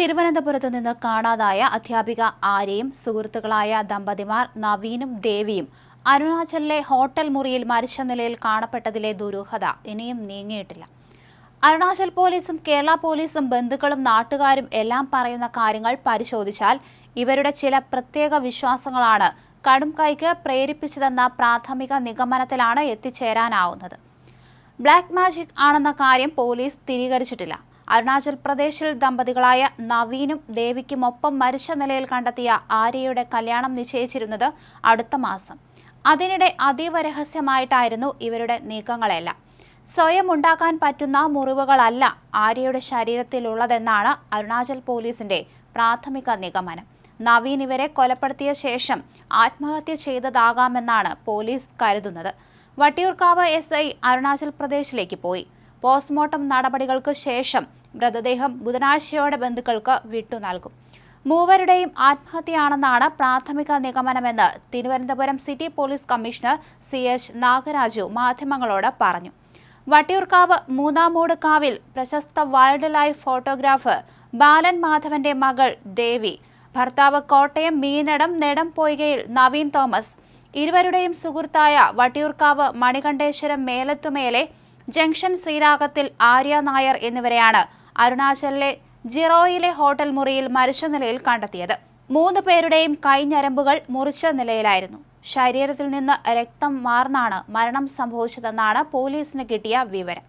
തിരുവനന്തപുരത്ത് നിന്ന് കാണാതായ അധ്യാപിക ആര്യയും സുഹൃത്തുക്കളായ ദമ്പതിമാർ നവീനും ദേവിയും അരുണാചലിലെ ഹോട്ടൽ മുറിയിൽ മരിച്ച നിലയിൽ കാണപ്പെട്ടതിലെ ദുരൂഹത ഇനിയും നീങ്ങിയിട്ടില്ല. അരുണാചൽ പോലീസും കേരള പോലീസും ബന്ധുക്കളും നാട്ടുകാരും എല്ലാം പറയുന്ന കാര്യങ്ങൾ പരിശോധിച്ചാൽ ഇവരുടെ ചില പ്രത്യേക വിശ്വാസങ്ങളാണ് കടും കൈക്ക് പ്രേരിപ്പിച്ചതെന്ന പ്രാഥമിക നിഗമനത്തിലാണ് എത്തിച്ചേരാനാവുന്നത്. ബ്ലാക്ക് മാജിക് ആണെന്ന കാര്യം പോലീസ് സ്ഥിരീകരിച്ചിട്ടില്ല. അരുണാചൽ പ്രദേശിൽ ദമ്പതികളായ നവീനും ദേവിക്കും ഒപ്പം മരിച്ച നിലയിൽ കണ്ടെത്തിയ ആര്യയുടെ കല്യാണം നിശ്ചയിച്ചിരുന്നത് അടുത്ത മാസം. അതിനിടെ അതീവ രഹസ്യമായിട്ടായിരുന്നു ഇവരുടെ നീക്കങ്ങളെല്ലാം. സ്വയം ഉണ്ടാക്കാൻ പറ്റുന്ന മുറിവുകളല്ല ആര്യയുടെ ശരീരത്തിലുള്ളതെന്നാണ് അരുണാചൽ പോലീസിന്റെ പ്രാഥമിക നിഗമനം. നവീൻ ഇവരെ കൊലപ്പെടുത്തിയ ശേഷം ആത്മഹത്യ ചെയ്തതാകാമെന്നാണ് പോലീസ് കരുതുന്നത്. വട്ടിയൂർക്കാവ് എസ് ഐ അരുണാചൽ പ്രദേശിലേക്ക് പോയി. പോസ്റ്റ്മോർട്ടം നടപടികൾക്ക് ശേഷം മൃതദേഹം ബുധനാഴ്ചയോടെ ബന്ധുക്കൾക്ക് വിട്ടു നൽകും. മൂവരുടെയും ആത്മഹത്യയാണെന്നാണ് പ്രാഥമിക നിഗമനമെന്ന് Thiruvananthapuram city police commissioner C H Nagaraju മാധ്യമങ്ങളോട് പറഞ്ഞു. വട്ടിയൂർക്കാവ് മൂന്നാമൂട് കാവിൽ പ്രശസ്ത വൈൽഡ് ലൈഫ് ഫോട്ടോഗ്രാഫർ ബാലൻ മാധവന്റെ മകൾ ദേവി ഭർത്താവ് കോട്ടയം മീനടം നെടംപൊയ്കയിൽ നവീൻ തോമസ് ഇരുവരുടെയും സുഹൃത്തായ വട്ടിയൂർക്കാവ് മണികണ്ഠേശ്വരം മേലത്തുമേലെ ജംഗ്ഷൻ ശ്രീരാഗത്തിൽ ആര്യ നായർ എന്നിവരെയാണ് അരുണാചലിലെ ജിറോയിലെ ഹോട്ടൽ മുറിയിൽ മരിച്ച നിലയിൽ കണ്ടെത്തിയത്. മൂന്ന് പേരുടെയും കൈഞ്ഞരമ്പുകൾ മുറിച്ച നിലയിലായിരുന്നു. ശരീരത്തിൽ നിന്ന് രക്തം മാർന്നാണ് മരണം സംഭവിച്ചതെന്നാണ് പോലീസിന് കിട്ടിയ വിവരം.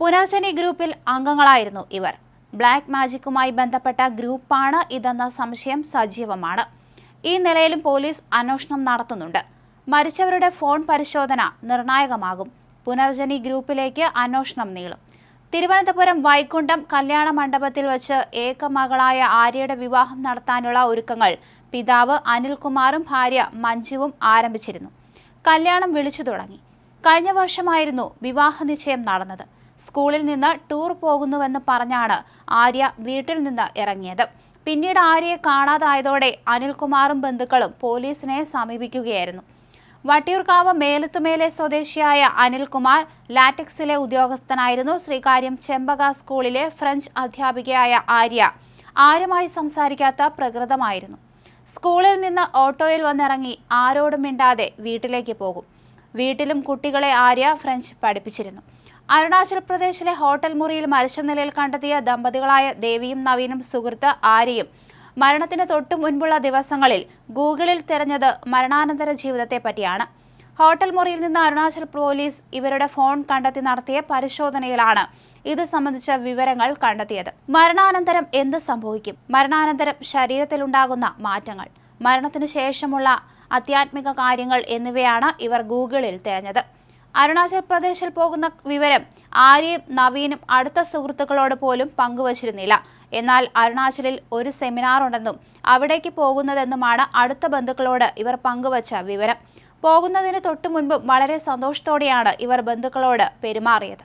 പുനർജനി ഗ്രൂപ്പിൽ അംഗങ്ങളായിരുന്നു ഇവർ. ബ്ലാക്ക് മാജിക്കുമായി ബന്ധപ്പെട്ട ഗ്രൂപ്പാണ് ഇതെന്ന സംശയം സജീവമാണ്. ഈ നിലയിലും പോലീസ് അന്വേഷണം നടത്തുന്നുണ്ട്. മരിച്ചവരുടെ ഫോൺ പരിശോധന നിർണായകമാകും. പുനർജനി ഗ്രൂപ്പിലേക്ക് അന്വേഷണം നീളും. തിരുവനന്തപുരം വൈകുണ്ഠം കല്യാണ മണ്ഡപത്തിൽ വച്ച് ഏകമകളായ ആര്യയുടെ വിവാഹം നടത്താനുള്ള ഒരുക്കങ്ങൾ പിതാവ് അനിൽകുമാറും ഭാര്യ മഞ്ജുവും ആരംഭിച്ചിരുന്നു. കല്യാണം വിളിച്ചു തുടങ്ങി. കഴിഞ്ഞ വർഷമായിരുന്നു വിവാഹ നിശ്ചയം നടന്നത്. സ്കൂളിൽ നിന്ന് ടൂർ പോകുന്നുവെന്ന് പറഞ്ഞാണ് ആര്യ വീട്ടിൽ നിന്ന് ഇറങ്ങിയത്. പിന്നീട് ആര്യയെ കാണാതായതോടെ അനിൽകുമാറും ബന്ധുക്കളും പോലീസിനെ സമീപിക്കുകയായിരുന്നു. വട്ടിയൂർക്കാവ് മേലത്തുമേലെ സ്വദേശിയായ അനിൽകുമാർ ലാറ്റക്സിലെ ഉദ്യോഗസ്ഥനായിരുന്നു. ശ്രീകാര്യം ചെമ്പക സ്കൂളിലെ ഫ്രഞ്ച് അധ്യാപികയായ ആര്യ. ആരുമായി സംസാരിക്കാത്ത പ്രകൃതമായിരുന്നു. സ്കൂളിൽ നിന്ന് ഓട്ടോയിൽ വന്നിറങ്ങി ആരോടും മിണ്ടാതെ വീട്ടിലേക്ക് പോകും. വീട്ടിലും കുട്ടികളെ ആര്യ ഫ്രഞ്ച് പഠിപ്പിച്ചിരുന്നു. അരുണാചൽ പ്രദേശിലെ ഹോട്ടൽ മുറിയിൽ മരിച്ച നിലയിൽ കണ്ടെത്തിയ ദമ്പതികളായ ദേവിയും നവീനും സുഹൃത്ത് ആര്യയും മരണത്തിന് തൊട്ടു മുൻപുള്ള ദിവസങ്ങളിൽ ഗൂഗിളിൽ തിരഞ്ഞത് മരണാനന്തര ജീവിതത്തെ പറ്റിയാണ്. ഹോട്ടൽ മുറിയിൽ നിന്ന് അരുണാചൽ പോലീസ് ഇവരുടെ ഫോൺ കണ്ടെത്തി നടത്തിയ പരിശോധനയിലാണ് ഇത് സംബന്ധിച്ച വിവരങ്ങൾ കണ്ടെത്തിയത്. മരണാനന്തരം എന്ത് സംഭവിക്കും? മരണാനന്തരം ശരീരത്തിലുണ്ടാകുന്ന മാറ്റങ്ങൾ മരണത്തിനു ശേഷമുള്ള ആധ്യാത്മിക കാര്യങ്ങൾ എന്നിവയാണ് ഇവർ ഗൂഗിളിൽ തിരഞ്ഞത്. അരുണാചൽ പ്രദേശിൽ പോകുന്ന വിവരം ആര്യയും നവീനും അടുത്ത സുഹൃത്തുക്കളോട് പോലും പങ്കുവച്ചിരുന്നില്ല. എന്നാൽ അരുണാചലിൽ ഒരു സെമിനാർ ഉണ്ടെന്നും അവിടേക്ക് പോകുന്നതെന്നുമാണ് അടുത്ത ബന്ധുക്കളോട് ഇവർ പങ്കുവച്ച വിവരം. പോകുന്നതിന് തൊട്ടു മുൻപ് വളരെ സന്തോഷത്തോടെയാണ് ഇവർ ബന്ധുക്കളോട് പെരുമാറിയത്.